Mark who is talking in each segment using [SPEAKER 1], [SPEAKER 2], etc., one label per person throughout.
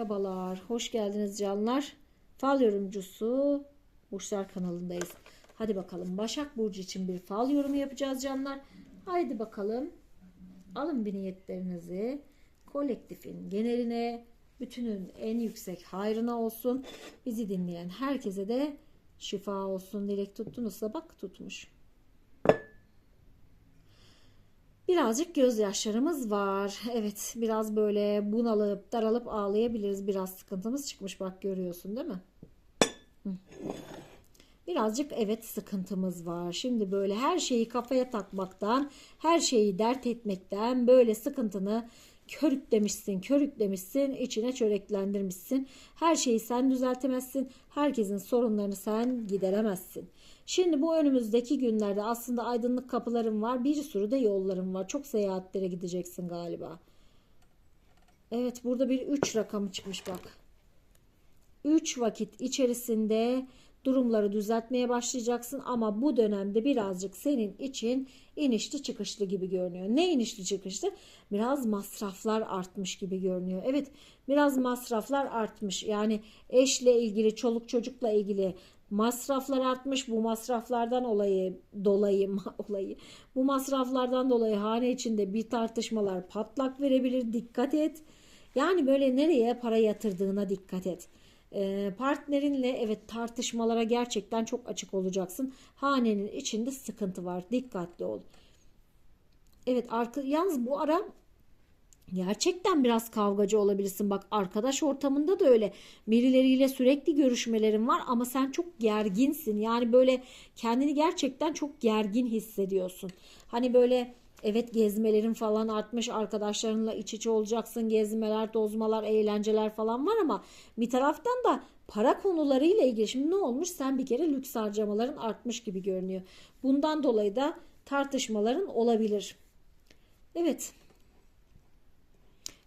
[SPEAKER 1] Merhabalar, hoş geldiniz canlar. Fal yorumcusu Burçlar kanalındayız. Hadi bakalım Başak Burcu için bir fal yorumu yapacağız canlar. Haydi bakalım. Alın bir niyetlerinizi. Kolektifin geneline, bütünün en yüksek hayrına olsun. Bizi dinleyen herkese de şifa olsun. Dilek tuttunuzsa bak tutmuş. Birazcık gözyaşlarımız var. Evet biraz böyle bunalıp daralıp ağlayabiliriz. Biraz sıkıntımız çıkmış bak görüyorsun değil mi? Hı. Birazcık evet sıkıntımız var. Şimdi böyle her şeyi kafaya takmaktan, her şeyi dert etmekten böyle sıkıntını körüklemişsin, körüklemişsin, içine çöreklendirmişsin. Her şeyi sen düzeltemezsin. Herkesin sorunlarını sen gideremezsin. Şimdi bu önümüzdeki günlerde aslında aydınlık kapılarım var. Bir sürü de yollarım var. Çok seyahatlere gideceksin galiba. Evet burada bir 3 rakamı çıkmış bak. 3 vakit içerisinde durumları düzeltmeye başlayacaksın ama bu dönemde birazcık senin için inişli çıkışlı gibi görünüyor. Ne inişli çıkışlı? Biraz masraflar artmış gibi görünüyor. Evet biraz masraflar artmış. Yani eşle ilgili, çoluk çocukla ilgili masraflar artmış. Bu masraflardan olayı dolayı olayı bu masraflardan dolayı hane içinde bir tartışmalar patlak verebilir. Dikkat et. Yani böyle nereye para yatırdığına dikkat et. Ee, partnerinle evet tartışmalara gerçekten çok açık olacaksın. Hanenin içinde sıkıntı var. Dikkatli ol. Evet arka, yalnız bu ara Gerçekten biraz kavgacı olabilirsin. Bak arkadaş ortamında da öyle. Birileriyle sürekli görüşmelerin var ama sen çok gerginsin. Yani böyle kendini gerçekten çok gergin hissediyorsun. Hani böyle evet gezmelerin falan artmış. Arkadaşlarınla iç içe olacaksın. Gezmeler, tozmalar, eğlenceler falan var ama bir taraftan da para konularıyla ilgili. Şimdi ne olmuş? Sen bir kere lüks harcamaların artmış gibi görünüyor. Bundan dolayı da tartışmaların olabilir. Evet.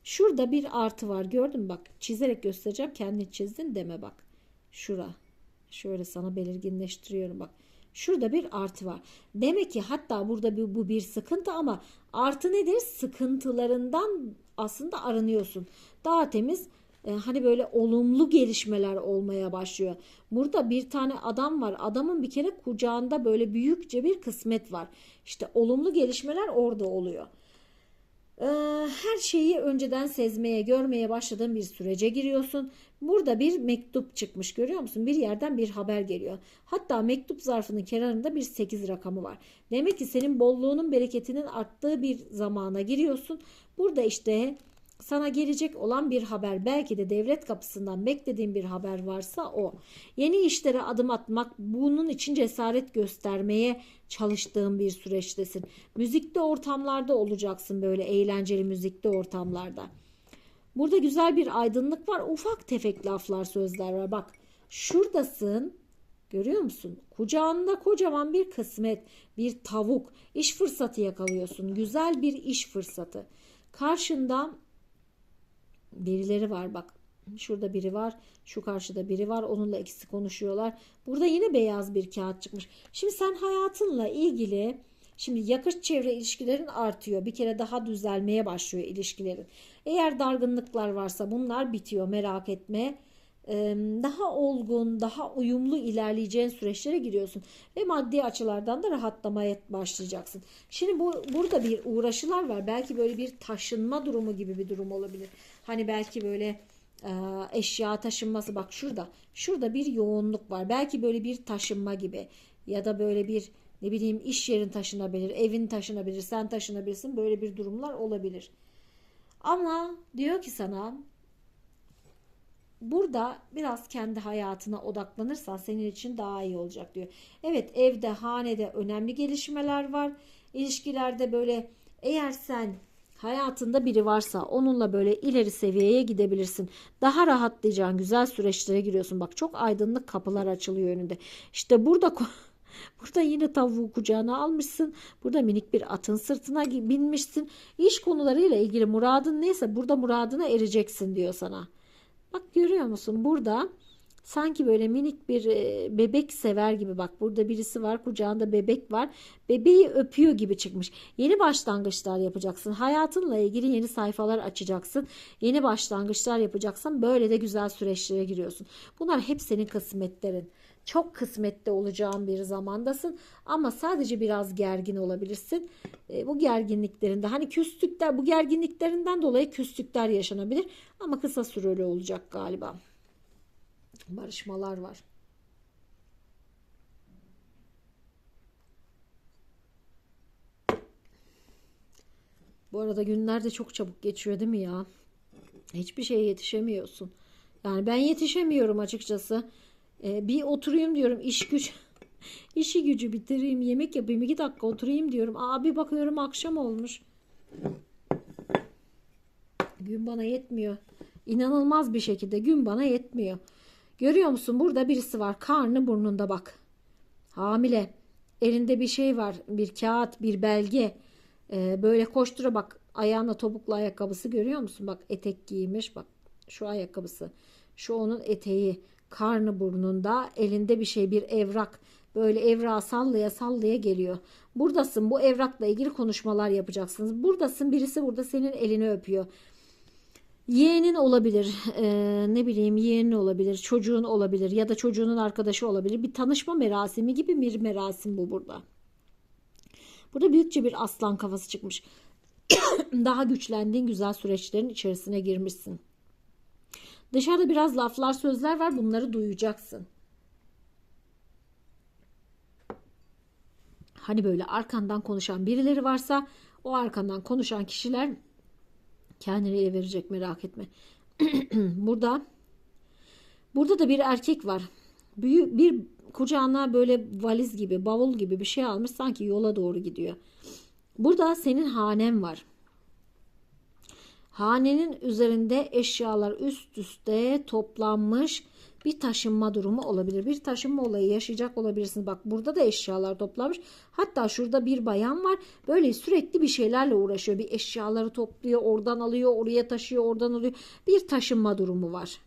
[SPEAKER 1] Şurada bir artı var. Gördün? Bak çizerek göstereceğim. Kendin çizdin deme bak. Şura. Şöyle sana belirginleştiriyorum bak. Şurada bir artı var. Demek ki hatta burada bir, bu bir sıkıntı ama artı nedir? Sıkıntılarından aslında aranıyorsun. Daha temiz e, hani böyle olumlu gelişmeler olmaya başlıyor. Burada bir tane adam var. Adamın bir kere kucağında böyle büyükçe bir kısmet var. İşte olumlu gelişmeler orada oluyor. Ee, her şeyi önceden sezmeye, görmeye başladığın bir sürece giriyorsun. Burada bir mektup çıkmış görüyor musun? Bir yerden bir haber geliyor. Hatta mektup zarfının kenarında bir 8 rakamı var. Demek ki senin bolluğunun, bereketinin arttığı bir zamana giriyorsun. Burada işte sana gelecek olan bir haber belki de devlet kapısından beklediğin bir haber varsa o. Yeni işlere adım atmak bunun için cesaret göstermeye çalıştığın bir süreçtesin. Müzikte ortamlarda olacaksın böyle eğlenceli müzikte ortamlarda. Burada güzel bir aydınlık var. Ufak tefek laflar sözler var. Bak şuradasın. Görüyor musun? Kucağında kocaman bir kısmet, bir tavuk, iş fırsatı yakalıyorsun. Güzel bir iş fırsatı. Karşında birileri var bak. Şurada biri var. Şu karşıda biri var. Onunla ikisi konuşuyorlar. Burada yine beyaz bir kağıt çıkmış. Şimdi sen hayatınla ilgili Şimdi yakıt çevre ilişkilerin artıyor. Bir kere daha düzelmeye başlıyor ilişkilerin. Eğer dargınlıklar varsa bunlar bitiyor merak etme. Daha olgun, daha uyumlu ilerleyeceğin süreçlere giriyorsun. Ve maddi açılardan da rahatlamaya başlayacaksın. Şimdi bu burada bir uğraşılar var. Belki böyle bir taşınma durumu gibi bir durum olabilir. Hani belki böyle eşya taşınması bak şurada. Şurada bir yoğunluk var. Belki böyle bir taşınma gibi ya da böyle bir ne bileyim iş yerin taşınabilir, evin taşınabilir, sen taşınabilirsin. Böyle bir durumlar olabilir. Ama diyor ki sana burada biraz kendi hayatına odaklanırsan senin için daha iyi olacak diyor. Evet evde, hanede önemli gelişmeler var. İlişkilerde böyle eğer sen hayatında biri varsa onunla böyle ileri seviyeye gidebilirsin. Daha rahatlayacağın güzel süreçlere giriyorsun. Bak çok aydınlık kapılar açılıyor önünde. İşte burada Burada yine tavuğu kucağına almışsın. Burada minik bir atın sırtına binmişsin. İş konularıyla ilgili muradın neyse burada muradına ereceksin diyor sana. Bak görüyor musun? Burada Sanki böyle minik bir e, bebek sever gibi bak burada birisi var kucağında bebek var. Bebeği öpüyor gibi çıkmış. Yeni başlangıçlar yapacaksın. Hayatınla ilgili yeni sayfalar açacaksın. Yeni başlangıçlar yapacaksın. Böyle de güzel süreçlere giriyorsun. Bunlar hep senin kısmetlerin. Çok kısmetli olacağın bir zamandasın ama sadece biraz gergin olabilirsin. E, bu gerginliklerinde hani küslükler bu gerginliklerinden dolayı küslükler yaşanabilir ama kısa süreli olacak galiba barışmalar var. Bu arada günler de çok çabuk geçiyor değil mi ya? Hiçbir şeye yetişemiyorsun. Yani ben yetişemiyorum açıkçası. Ee, bir oturayım diyorum iş güç işi gücü bitireyim yemek yapayım iki dakika oturayım diyorum. Abi bakıyorum akşam olmuş. Gün bana yetmiyor. İnanılmaz bir şekilde gün bana yetmiyor. Görüyor musun? Burada birisi var. Karnı burnunda bak. Hamile. Elinde bir şey var. Bir kağıt, bir belge. Ee, böyle koştura bak. Ayağına topuklu ayakkabısı görüyor musun? Bak etek giymiş. Bak şu ayakkabısı. Şu onun eteği. Karnı burnunda. Elinde bir şey. Bir evrak. Böyle evrağı sallaya sallaya geliyor. Buradasın. Bu evrakla ilgili konuşmalar yapacaksınız. Buradasın. Birisi burada senin elini öpüyor. Yeğenin olabilir, e, ne bileyim yeğenin olabilir, çocuğun olabilir ya da çocuğunun arkadaşı olabilir. Bir tanışma merasimi gibi bir merasim bu burada. Burada büyükçe bir aslan kafası çıkmış. Daha güçlendiğin güzel süreçlerin içerisine girmişsin. Dışarıda biraz laflar sözler var bunları duyacaksın. Hani böyle arkandan konuşan birileri varsa o arkandan konuşan kişiler Kendini verecek merak etme. burada burada da bir erkek var. Büyük bir kucağına böyle valiz gibi, bavul gibi bir şey almış sanki yola doğru gidiyor. Burada senin hanen var. Hanenin üzerinde eşyalar üst üste toplanmış bir taşınma durumu olabilir. Bir taşınma olayı yaşayacak olabilirsiniz. Bak burada da eşyalar toplanmış. Hatta şurada bir bayan var. Böyle sürekli bir şeylerle uğraşıyor. Bir eşyaları topluyor, oradan alıyor, oraya taşıyor, oradan alıyor. Bir taşınma durumu var.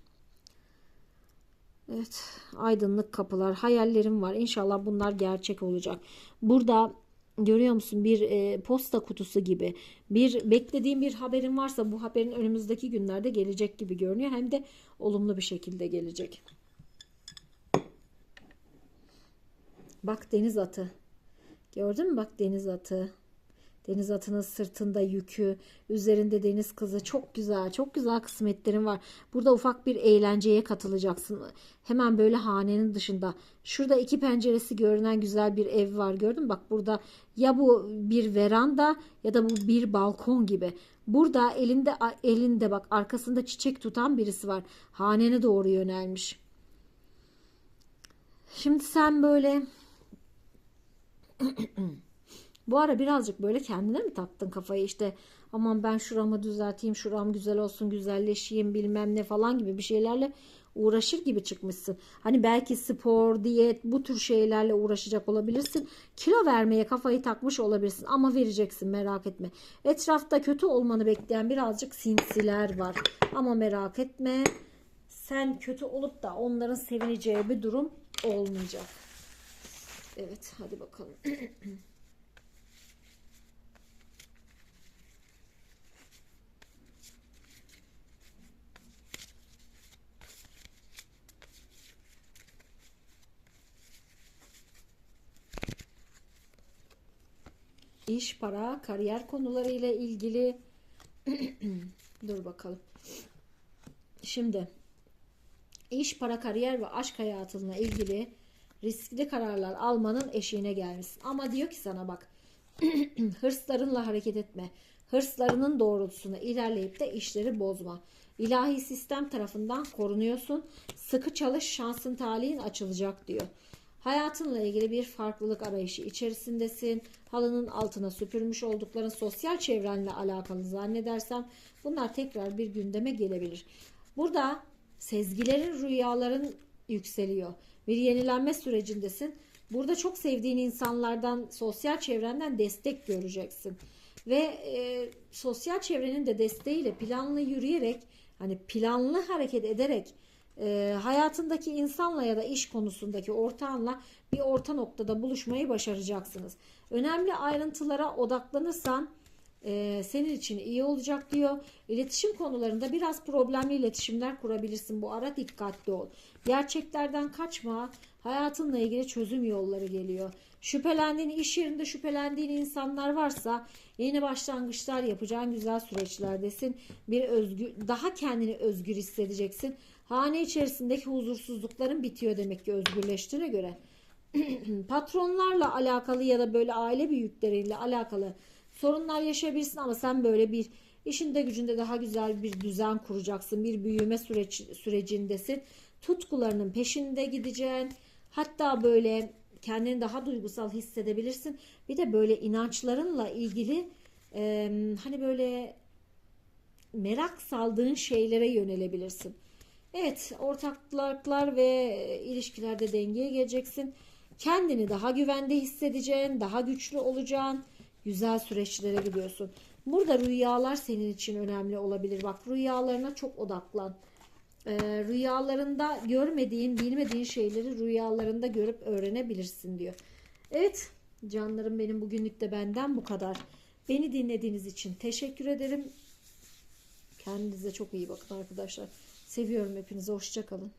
[SPEAKER 1] Evet, aydınlık kapılar, hayallerim var. İnşallah bunlar gerçek olacak. Burada görüyor musun bir e, posta kutusu gibi bir beklediğim bir haberin varsa bu haberin önümüzdeki günlerde gelecek gibi görünüyor hem de olumlu bir şekilde gelecek. Bak deniz atı. Gördün mü bak deniz atı. Deniz atının sırtında yükü, üzerinde deniz kızı çok güzel, çok güzel kısmetlerin var. Burada ufak bir eğlenceye katılacaksın. Hemen böyle hanenin dışında. Şurada iki penceresi görünen güzel bir ev var gördün mü? Bak burada ya bu bir veranda ya da bu bir balkon gibi. Burada elinde elinde bak arkasında çiçek tutan birisi var. Hanene doğru yönelmiş. Şimdi sen böyle Bu ara birazcık böyle kendine mi taktın kafayı işte aman ben şuramı düzelteyim şuram güzel olsun güzelleşeyim bilmem ne falan gibi bir şeylerle uğraşır gibi çıkmışsın. Hani belki spor, diyet bu tür şeylerle uğraşacak olabilirsin. Kilo vermeye kafayı takmış olabilirsin ama vereceksin merak etme. Etrafta kötü olmanı bekleyen birazcık sinsiler var. Ama merak etme sen kötü olup da onların sevineceği bir durum olmayacak. Evet hadi bakalım. iş, para, kariyer konuları ile ilgili dur bakalım. Şimdi iş, para, kariyer ve aşk hayatına ilgili riskli kararlar almanın eşiğine gelmişsin. Ama diyor ki sana bak hırslarınla hareket etme. Hırslarının doğrultusunda ilerleyip de işleri bozma. İlahi sistem tarafından korunuyorsun. Sıkı çalış şansın talihin açılacak diyor. Hayatınla ilgili bir farklılık arayışı içerisindesin. Halının altına süpürmüş oldukların sosyal çevrenle alakalı zannedersem bunlar tekrar bir gündeme gelebilir. Burada sezgilerin, rüyaların yükseliyor. Bir yenilenme sürecindesin. Burada çok sevdiğin insanlardan, sosyal çevrenden destek göreceksin. Ve e, sosyal çevrenin de desteğiyle planlı yürüyerek, hani planlı hareket ederek e, hayatındaki insanla ya da iş konusundaki ortağınla bir orta noktada buluşmayı başaracaksınız. Önemli ayrıntılara odaklanırsan e, senin için iyi olacak diyor. İletişim konularında biraz problemli iletişimler kurabilirsin. Bu ara dikkatli ol. Gerçeklerden kaçma. Hayatınla ilgili çözüm yolları geliyor. Şüphelendiğin iş yerinde şüphelendiğin insanlar varsa yeni başlangıçlar yapacağın güzel süreçlerdesin. Bir özgür, daha kendini özgür hissedeceksin. Hane içerisindeki huzursuzlukların bitiyor demek ki özgürleştiğine göre. Patronlarla alakalı ya da böyle aile büyükleriyle alakalı sorunlar yaşayabilirsin ama sen böyle bir işinde gücünde daha güzel bir düzen kuracaksın. Bir büyüme süreç, sürecindesin. Tutkularının peşinde gideceksin. Hatta böyle kendini daha duygusal hissedebilirsin. Bir de böyle inançlarınla ilgili e, hani böyle merak saldığın şeylere yönelebilirsin. Evet, ortaklıklar ve ilişkilerde dengeye geleceksin. Kendini daha güvende hissedeceğin, daha güçlü olacağın güzel süreçlere gidiyorsun. Burada rüyalar senin için önemli olabilir. Bak rüyalarına çok odaklan. Ee, rüyalarında görmediğin, bilmediğin şeyleri rüyalarında görüp öğrenebilirsin diyor. Evet canlarım benim bugünlük de benden bu kadar. Beni dinlediğiniz için teşekkür ederim. Kendinize çok iyi bakın arkadaşlar. Seviyorum hepinizi. Hoşçakalın.